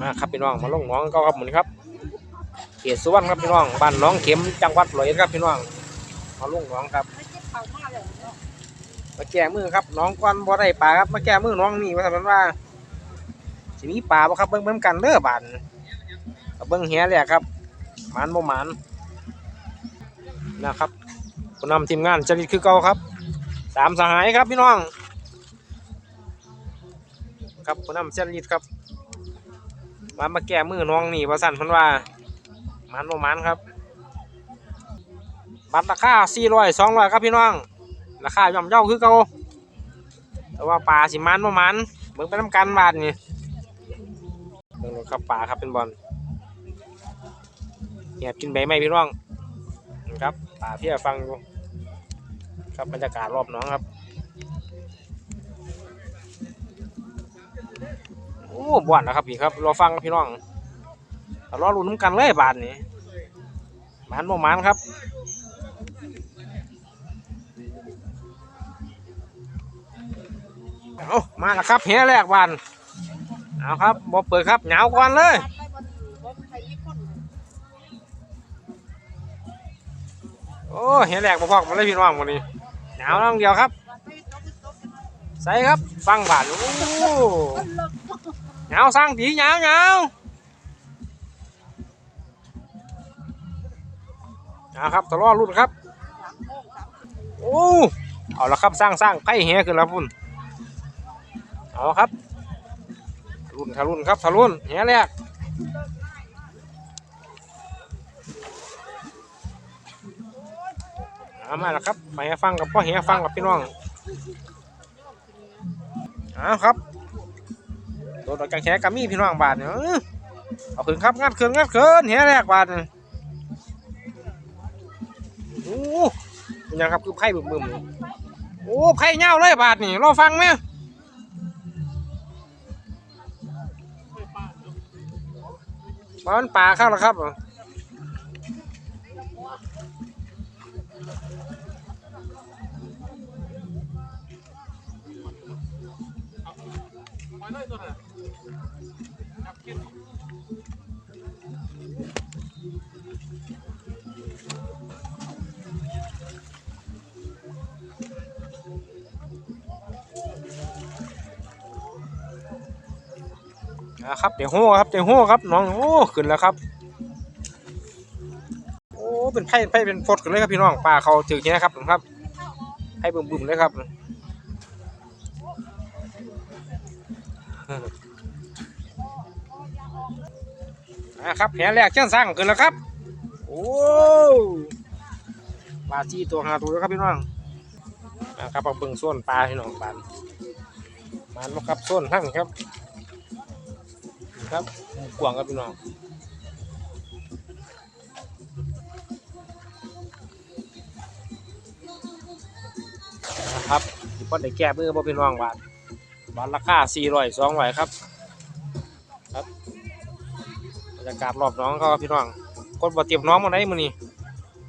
มาครับพี่น้องมาลงน้องก็ครับหมุนครับเขตสุวรรณครับพี่น้องบ้านน้องเข็มจังหวัดร้อยเอ็ดครับพี่น้องมาลงน้องครับมาแก้มือครับน้องก้อนบ่ได้ปลาครับมาแก้มือน้องนี่ว่าสำนันว่าสิมีปลาบ่ครับเบิ่งเบิ่งกันเด้อบานเบิ่งแหแหลกครับหมันบ่หมันนะครับผู้นำทีมงานจริตคือเก่าครับสามสหายครับพี่น้อง ครับผู้นำจริตครับมามาแก้มือน้องนี่ว่าสั่นพันว่ามันบ่หมันครับ บัตรราคา400 200ครับพี่น้องราคาย่อมเย่าคือเก่าแต่ว่าปลาสิมันประมันเบิ่งไปน้ำกันบาทนี่เบิ่งครับปลาครับเป็นบอลเหียบกินใบไม้พี่น้องนะครับปลาเพี่ฟังครับบรรยากาศรอบน้องครับ อ้บ่วนนะครับพี่ครับรอฟังพี่น้องรอลุ้นน้ำกันเลยบาทนี้มันบ่มันครับเอามาแล้วครับเฮียแรกวันเอาครับบอเปิดครับเหงาก่อนเลยโอ้เฮียแรกมาพอกมาเลยพี่น้องวันนี้เหงาน้องเดียวครับไปตกตกใส่ครับฟังบาทโอ้ คนเลิกเหงาสร้างผีเงาเงาเอาครับตลอดรุ่นครับ โอ้เอาละครับสร้างสร้างไพ่เฮขึ้นแล้วพุ่นเอาครับรุ่นทะรุ่นครับทะรุ่นเฮียแรกเอามาแล้วครับไปฟังกับพ่อเฮฟังกับพี่น้องเอาครับ โดนดอกจังแขกับมีพี่น้องบาทเนี่ยเอาขึ้นครับงัดขึ้นงัดขึ้นเฮียแรกบาทเนี่ยโอ้เป็นยังครับคือไพ่บึ้มบึ้มๆโอ้ไพ่เง่าเลยบาทนี่รอฟังไหมมันป่าเข้าแล้วครับนะครับเดี๋ยวโห่ครับเดี๋ยวโห่ครับน้องโอ้ขึ้นแล้วครับโอ้เป็นไพ่ไพ่เป็นฟดกันเลยครับพี่น้องปลาเขาถือแค่ครับผมครับไพ่บึ้มบึ้มเลยครับนะครับแผลแรกเช่นสร้างขึ้นแล้วครับ โอ้ปลาจี้ตัวหาตัวแล้วครับพี่น้องนะครับเอาบิ่งส่วนปลาพี่น้องปลามันมาครับส่วนทั้งครับ ครับกวางครับพี่น้องนะครับที่พ่อได้แก้มือพ่พี่น้องบาทบาทราคา400 200ครับครับบรรยากาศรอบน้องเขาครับพี่น้องคนบ่เตรียมน้องมาได้มื้อนี้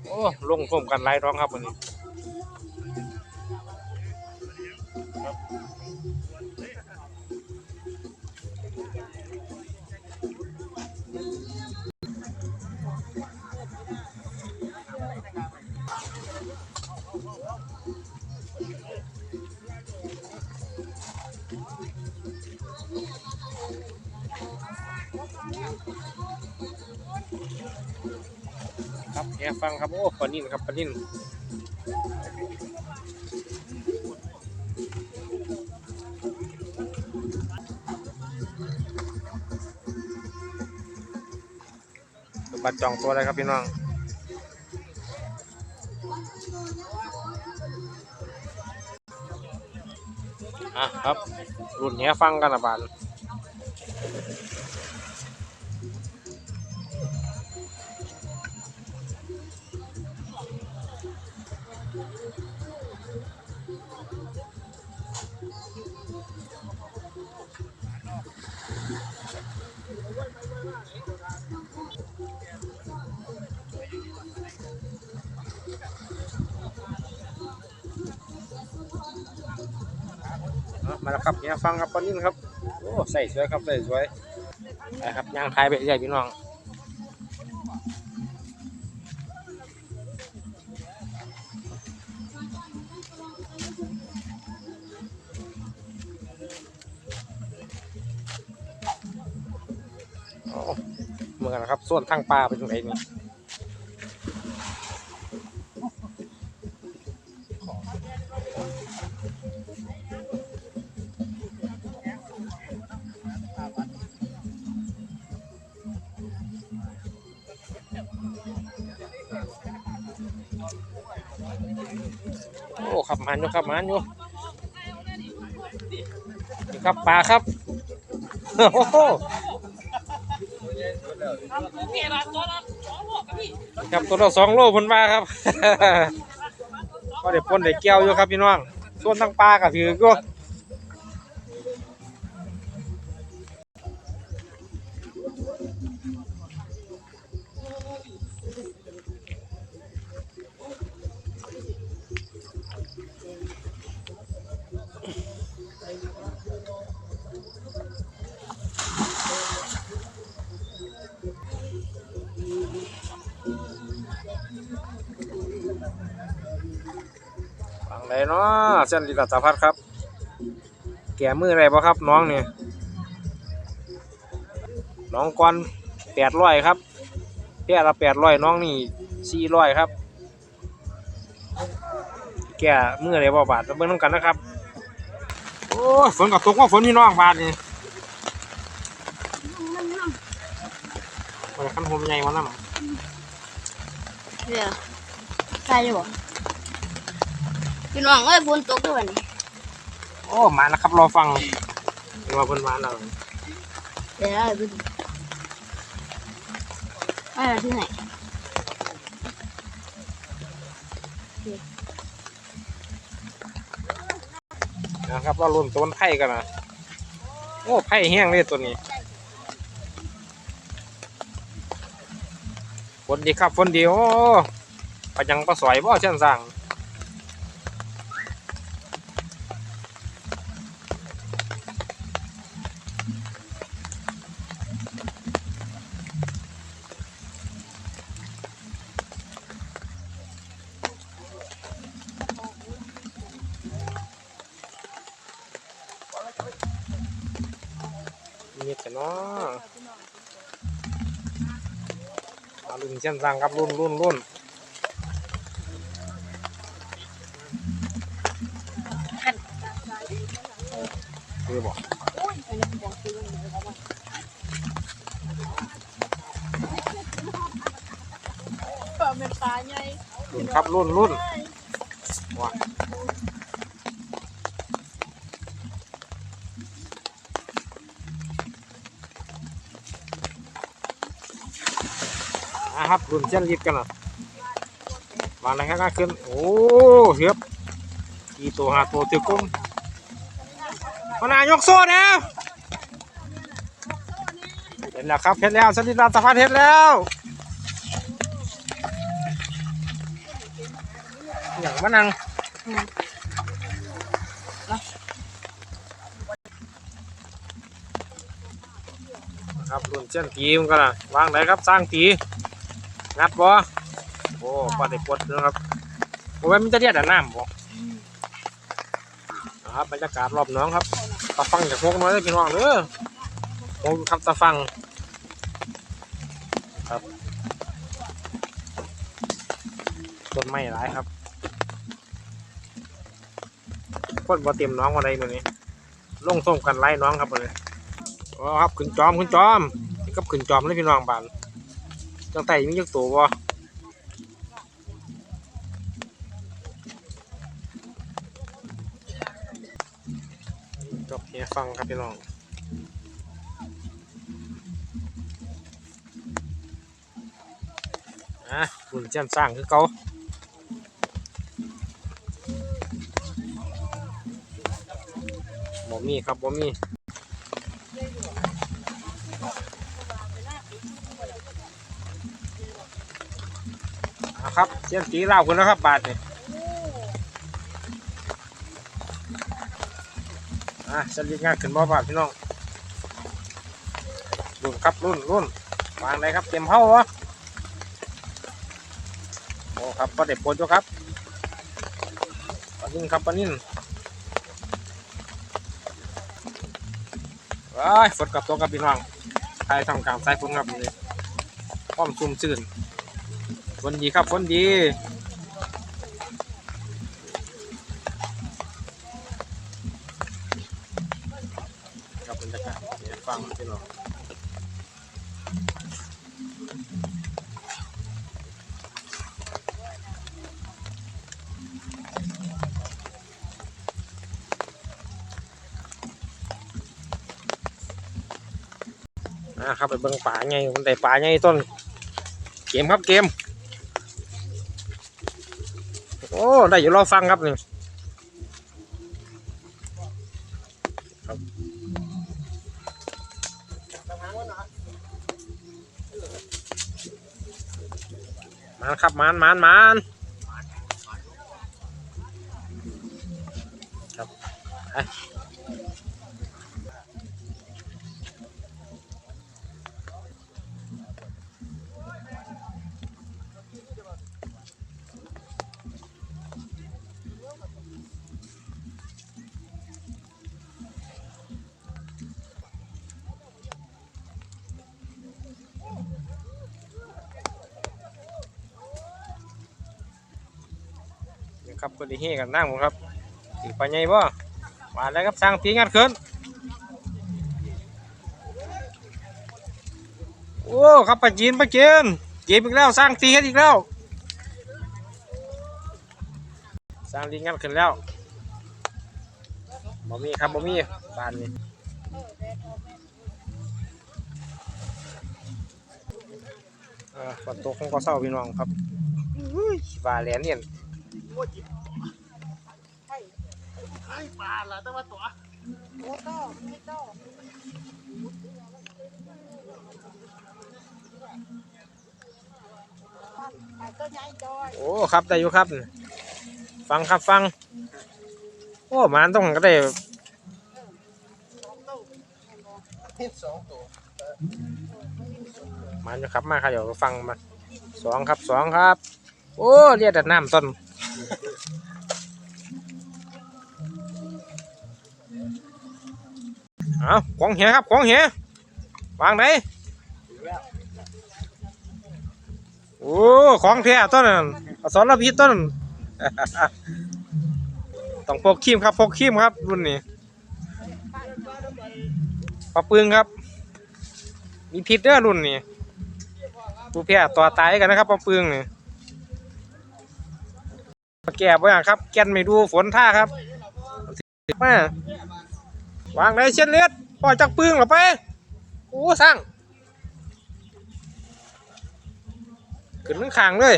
โอ้ลงท่วมกันหลายน้องครับมื้อนี้ ฟังครับโอ้ปลานิ่นครับปลานิ่นบัดจองตัวเลยครับพี่น้องอะครับ รุ่นเนี้ยฟังกันนะบาน มาแล้วครับเนี้ยฟังครับปลานิ่นครับโอ้ใส่สวยครับใส่สวยไปครับย่างไทายไปเรื่พี่น้องโอ้เหมือนกันนะครับส่วนทางปลาเป็นยังไงนี่ ขับมันอยู่ขับมันอยู่นี่ครับปลาครับโอ้โหครับตัวละสองโลพิ่นว่าครับก็เดี๋ยวปนเดี๋ยวแก้วอยู่ครับพี่น้องส่วนทางปลาก็ถืออ เนาะเส้นลิตาพัดครับ แก่มืออะไรบ่ครับน้องเนี่ยน้องกวนแปดร้อยครับแก่ละแปดร้อยน้องนี่สี่ร้อยครับ แก่มืออะไรบ่บาทมาเบิ่งน้ำกันนะครับโอ้ยฝนกับตกว่าฝนพี่น้องบาทนี่มันขั้นโฮมใหญ่มานั่เนี่ยใช่เลยบ่ พี่น้องเอ้ยฝนตกด้วยนี่โอ้มาแล้วครับรอฟังว่าเพิ่นมาแล้วเดี๋ยวเราไปดูว่าเราที่ไหนนะครับเราลุ้นต้นไผ่กันนะโอ้ไผ่แห้งเลยตัวนี้ฝนดีครับฝนดีโอ้ปะยังปะสอยบ่เช่นสั่ง มีแต่เนาะเอาลุ้นเช่นสั่งครับลุ้นลุ้นลุ้นคือบอกปลาเป็นปลาใหญ่ลุ้นครับลุ้นลุ้น อะครับลุ้นเช่นรีบกันนะวางอะไรข้างขึ้น โอ้เฮียบกี่ตัวหาตัวเตียวกุ้งมานายกโซ่นะเห็นแล้วครับเห็นแล้วสลิดลาสะพานเห็นแล้วอย่างมานังครับรุ่นเช่นตีมกันนะวางไหนครับสร้างตี งัดบ่โอ้ปลาได้ปวดนะครับโอ้ยมันจะเรียกแต่น้ำบ่นะครับบรรยากาศรอบน้องครับตะฟังจากพวกน้อยเลยพี่น้องเด้อโอ้ครับตะฟังครับต้นไม้หลายครับคนบ่เต็มน้องวันใดมื้อนี้ลงส่งกันไล่น้องครับมื้อนี้อ๋อครับขึ้นจอมขึ้นจอมนี่กับขึ้นจอมเลยพี่น้องบ้าน จังไต่มีจักตัวบ่จบเฮียฟังครับพี่น้องอะรุ่นเจ้มสร้างคือเขาบ่มีครับบ่มี อะครับเสียนตีเล่าคุณแล้วครับบาทเนี่ยอะสลิดงานขึ้นบ่บาทพี่น้องรุ่นครับรุ่นรุ่นวางเลยครับเต็มเฮ้าวะโอ้ครับก็เด็ดปนอยู่ครับปลานิ่นครับปลานิ่นว้ายฝนกับตัวกับพี่น้องใครทำกลางสายฝนครับนี่ป้อมซุ่มซื่น ฝนดีครับฝนดีกับบรรยากาศเนี่ยฟังพี่น้องนะครับไปเบิ่งป่าไงมันได้ป่าไงต้นเกมครับเกม อ้ได้อยู่รอฟังครับนี่มันครับมันมันมันครับ ครับก็ได้เฮกันนั่งผมครับสีปลาใหญ่บ่มาแล้วครับสร้างปีงัดขึ้นโอ้ครับปลาจีนปลาจีนเก็บอีกแล้วสร้างตีกันอีกแล้วสร้างตีงัดขึ้นแล้วบ่มีครับบ่มีบ้านนี้เออฝนตกของก็เศร้าพี่น้องครับอุ้ยบาแหลนเนี่ย ไอ้ปลาละแต่ว่าตัวโอ้ต้อไม่ต้อปลาตัวใหญ่จอยโอ้ครับได้อยู่ครับ ฟังครับฟัง โอ้มันต้องก็ได้มันอยู่ครับมาครับเดี๋ยวฟังมาสองครับสองครับ โอ้เรียกแต่น้ำต้น เอาของเหียครับ ของเหียวางไหนโอ้ ของแท้ต้นนั้นอสรพิษต้นนั้นต้องพกครีมครับพกครีมครับ รุ่นนี้ปลาปึงครับ มีพิษเด้อรุ่นนี้ผู้แพ้ตัวตายกันนะครับปลาปึงนี่ แก่บ่อย่างครับ แก่นไม่ดูฝนท่าครับมาวางได้เช่นเล็ดปล่อยจากปึงหรอไปโอ้สร้างขึ้นทั้งขางเลย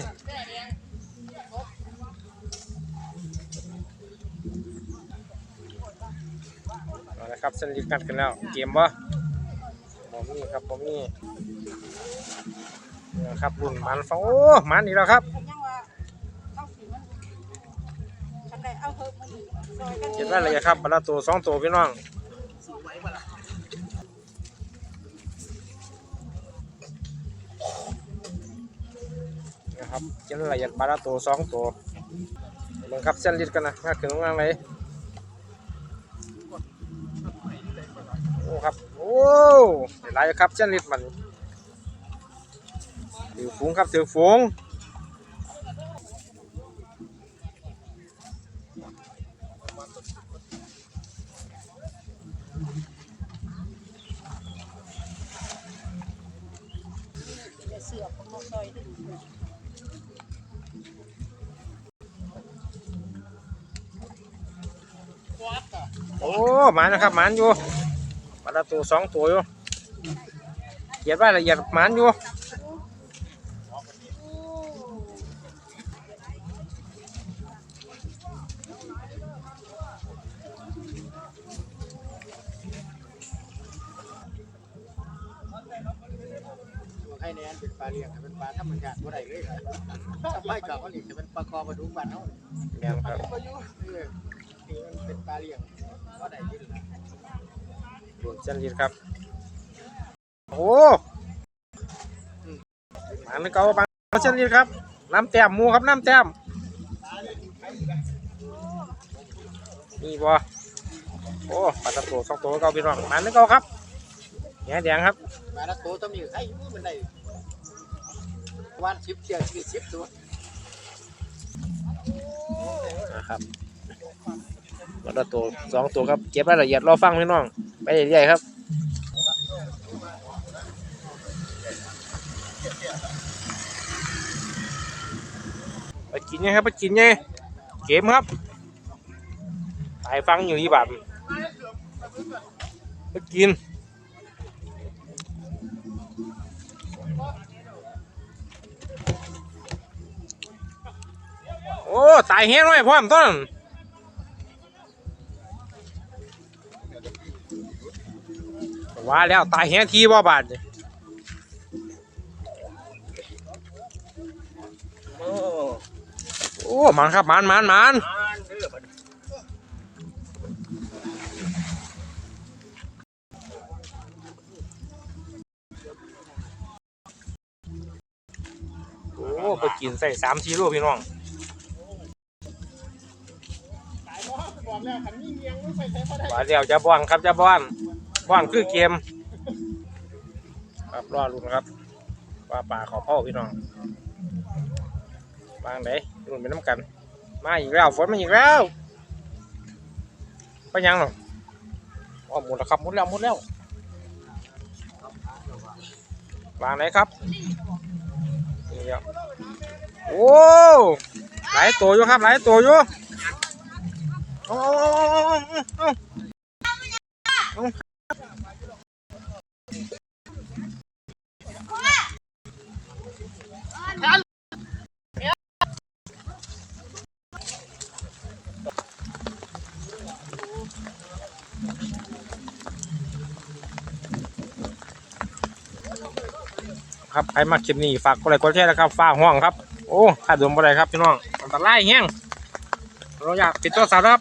เอาละครับเส้นลิกกัดกันแล้ว เกมบ่บ่มีครับบ่มีนี่นะครับรุ่นมันฟ้าโอ้มันอีกแล้วครับ ฉันยังว่าต้องสีมันฉันได้ เกซอยกันเห็นว่าอะไรครับบรรดาตัวสองตัวพี่น้องนะครับเห็นอะไรบรรดาตัวสองตัวเบิ่งครับเส้นลิดกันนะมาถึงตรงนั้นเลยโอ้ครับ โอ้เดี๋ยครับเส้นลิดมันถือฝูงครับถือฝูง เสือของเราซอยดึงโอ้หมันนะครับหมันอยู่บรรดาตัวสองตัวอยู่เหยียดไว้ละเอียดหมันอยู่ ให้แนนเป็นปลาเลี้ยงให้เป็นปลาธรรมชาติบ่ได้เลยล่ะทำไมกับว่านี่จะเป็นปลาคอปลาดุกบ้านเฮาแม่นครับบ่อยู่เออนี่มันเป็นปลาเลี้ยงบ่ได้ยินล่ะรุ่นเส้นลิดครับ โอ้มาในเกาบางเช่นนี้ครับ น้ำแต้มหมูครับน้ำแต้มนี่บ่โอ้ปลาตะโตสองตัวเกาพี่น้องมาในเกาครับ แหนแดงครับปลาละตัวต้องมีไอ้มือมันได้วันชิปเชียร์มีชิปตัวนะครับปลาตะโตสองตัวครับเก็บรายละเอียดรอฟังพี่น้อง ไปเรื่อยๆครับไปกินไงครับไปกินไงเกมครับไปฟังอยู่ที่บัตรไปกิน โอ้ ตายแห้งเลยพ่อมต้นว่าแล้วตายแห้งทีบ่บาดโอ้โอ้มันครับมันมันมันโอ้ไปกินใส่สามชีโร่พี่น้อง แล้วคันมีเมียงมันไปใช้บ่ได้ว่าแล้วจะบ้อนครับจะบ้อนบ้อนคือเกม ครับรอลุ้นครับว่าป่าขอพ่อพี่น้องวางไหนลุ้นไปน้ำกัน มาอีกแล้วฝนมาอีกแล้วไปยังหรออ๋อหมดแล้วครับหมดแล้วหมดแล้ววางไหนครับนี่ครับโอ้หลายตัวอยู่ครับหลายตัวอยู่ ครับใครมาคลิปนี้ฝากกดไลค์กดแชร์นะครับฝากห่วงครับ โอ้ขาดดมบ่ได้ครับพี่น้องอันตรายแห้งเราอยากติดต่อสาวครับ